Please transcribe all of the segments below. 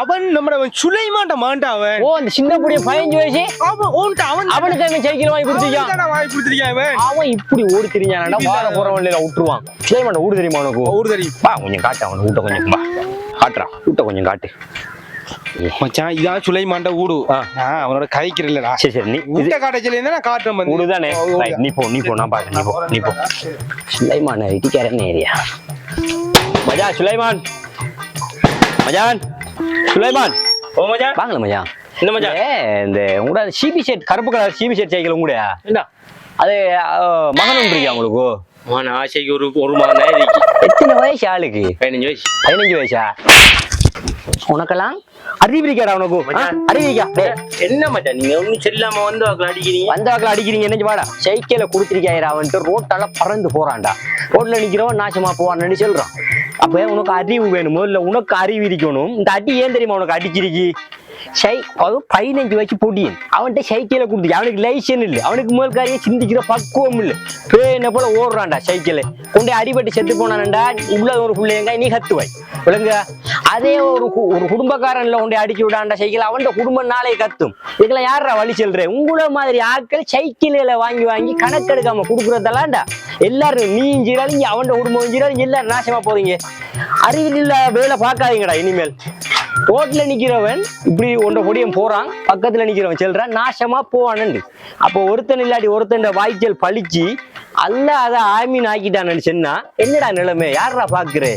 அவன் நம்ம சுலைமாண்ட மாண்டாவன் ஓ அந்த சின்ன புடிய பதினஞ்சு வயசு? அவன் ஓன்ட்ட அவன் அவனுக்கு அவன் சைக்கிள் வாங்கி கொடுத்துருக்கான் வாங்கி கொடுத்துருக்கான் அவன். அவன் இப்படி ஓடி திரிஞ்சானா வார போற வண்டியில விட்டுருவான். சுலைமாண்ட ஊடு தெரியுமா உனக்கு? ஊடு தெரியும். பா கொஞ்சம் காட்டு அவன் ஊட்ட கொஞ்சம் பா காட்டுறான் ஊட்ட கொஞ்சம் காட்டு. மச்சான் இதான் சுலைமாண்ட ஊடு அவனோட கதைக்கிறல சரி சரி நீ ஊட்ட காட்டச்சில இருந்தா நான் காட்டுறேன் ஊடு தானே நீ போ நீ போ நான் பாக்க நீ போ நீ போ. சுலைமான இடிக்காரன் ஏரியா மஜா சுலைமான் மஜான் சுலைமான் ஓ மச்சான் வாங்கல மஜா என்ன? ஏ, இந்த உங்களோட சிபி செட் கருப்பு கலர் சிபி செட் சைக்கிள் உங்களோட என்ன? அது மகன் ஒன்று இருக்கா உங்களுக்கு? அவன் ஆசைக்கு ஒரு ஒரு இருக்கு. எத்தனை வயசு ஆளுக்கு? பதினஞ்சு வயசு. பதினஞ்சு வயசா? உனக்கெல்லாம் அறிவிரிக்காடா உனக்கு. டேய், என்ன மச்சான் நீங்க ஒன்னும் செல்லாம வந்து வாக்குல அடிக்கிறீங்க? வந்த வாக்கில் அடிக்கிறீங்க என்ன வாடா சைக்கிளை கொடுத்துருக்காயிரா வந்துட்டு ரோட்டால பறந்து போறான்டா. ரோட்ல நிக்கிறவன் நாசமா போவான்னு சொல்றான். அப்ப உனக்கு அறிவு வேணுமோ இல்ல உனக்கு அறிவு இருக்கணும்? இந்த அடி ஏன் தெரியுமா உனக்கு அடிச்சிருக்கி சை அது பதினஞ்சு வயசு பொடியன். அவன்கிட்ட சைக்கிளை கொடுத்து அவனுக்கு லைசன் இல்லை. அவனுக்கு முதல் காரியம் சிந்திக்கிற பக்குவம் இல்லை. பேனை போல ஓடுறான்டா சைக்கிளை கொண்டு அடிபட்டு செத்து போனான்டா உள்ள ஒரு பிள்ளைங்க நீ கத்துவாய். விளங்க அதே ஒரு ஒரு குடும்பக்காரன்ல கொண்டு அடிச்சு விடாண்டா சைக்கிள் அவன்கிட்ட குடும்பம் நாளே கத்தும். இதுக்கெல்லாம் யாரா வழி செல்ற? உங்கள மாதிரி ஆட்கள் சைக்கிள்களை வாங்கி வாங்கி கணக்கெடுக்காம கொடுக்குறதெல்லாம்டா. எல்லாரும் நீ இஞ்சிடாதீங்க அவன்கிட்ட குடும்பம் இஞ்சிடாதீங்க எல்லாரும் நாசமா போறீங்க. அறிவில் இல்ல வேலை பார்க்காதீங்கடா இனிமேல். ரோட்ல நிக்கிறவன் இப்படி ஒன்றை பொடியும் போறான் பக்கத்துல நிக்கிறவன் செல்றான் நாசமா போவானு அப்போ ஒருத்தன் இல்லாட்டி ஒருத்தன் வாய்ச்சல் பழிச்சு அல்ல அதை ஆமீன் ஆக்கிட்டான்னு சொன்னா என்னடா நிலைமை? யாரா பாக்குறே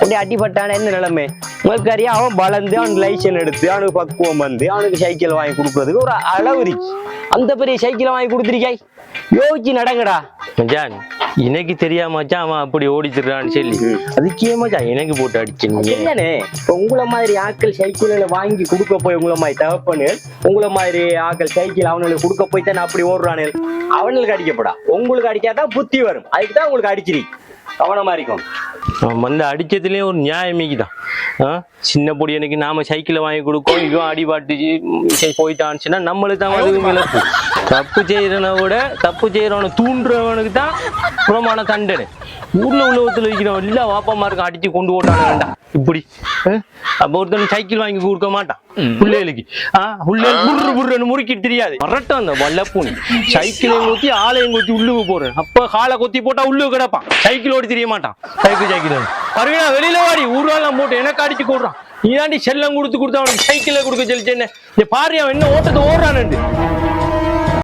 கொண்டே அடிபட்டான என்ன நிலைமை? முதற்கறியா அவன் வளர்ந்து அவனுக்கு லைசன் எடுத்து அவனுக்கு பக்குவம் வந்து அவனுக்கு சைக்கிள் வாங்கி கொடுக்கறதுக்கு ஒரு அளவு அந்த பெரிய சைக்கிளை வாங்கி கொடுத்துருக்காய் யோசிச்சு நடங்கடா. ஜான் எனக்கு தெரியாம மச்சான் அவன் அப்படி ஓடிச்சிடுறான்னு சொல்லி. அதுக்கே மச்சான் எனக்கு போட்டு அடிச்சீங்க இப்ப உங்கள மாதிரி ஆட்கள் சைக்கிள்ல வாங்கி கொடுக்க போய் உங்கள மாதிரி தகப்பனு உங்கள மாதிரி ஆட்கள் சைக்கிள் அவனுக்கு கொடுக்க போய் தானே அப்படி ஓடுறானு? அவனுக்கு அடிக்கப்படா. உங்களுக்கு அடிக்காதான் புத்தி வரும். அதுக்கு தான் உங்களுக்கு அடிச்சிரி. கவனமா இருக்கும் வந்து அடிச்சதுலயே ஒரு நியாயமிக்கு தான் ஆ? சின்ன பொடி எனக்கு நாம சைக்கிளை வாங்கி கொடுக்கோம். இவன் அடிபாட்டு போயிட்டான்னுச்சுன்னா நம்மளுக்கு தான் வந்து விளக்கு தப்பு செய்யறவனை விட தப்பு செய்யறவனை தூண்டுறவனுக்கு தான் புறமான தண்டனை. ஊர்ல உலகத்துல இருக்கிறவன் இல்ல வாப்பா இருக்கான் அடிச்சு கொண்டு ஓட்டானுங்கடா இப்படி? அப்ப ஒருத்தன் சைக்கிள் வாங்கி கொடுக்க மாட்டான். பிள்ளைகளுக்கு. ஆஹ் பிள்ளைகள் புர்ரு புர்ருன்னு முறுக்கிட்டு தெரியாது. மரட்டும் அந்த வல்லப்பூனி. சைக்கிளையும் கொத்தி ஆளையும் கொத்தி உள்ளுக்கு போறேன் அப்ப காலை கொத்தி போட்டா உள்ளுக்கு கிடப்பான். சைக்கிள் ஓடி தெரிய மாட்டான். Cycle cycle. பருவினா வெளியில வாடி. ஊர்வாலாம் போட்டு எனக்கு அடிச்சு கூடுறான். நீ தாண்டி செல்லம் கொடுத்து கொடுத்து அவனுக்கு சைக்கிளை கொடுக்க சொல்லிச்சேன்னு இந்த பாரு அவன் என்ன ஓட்டத்தை ஓடுறான்னு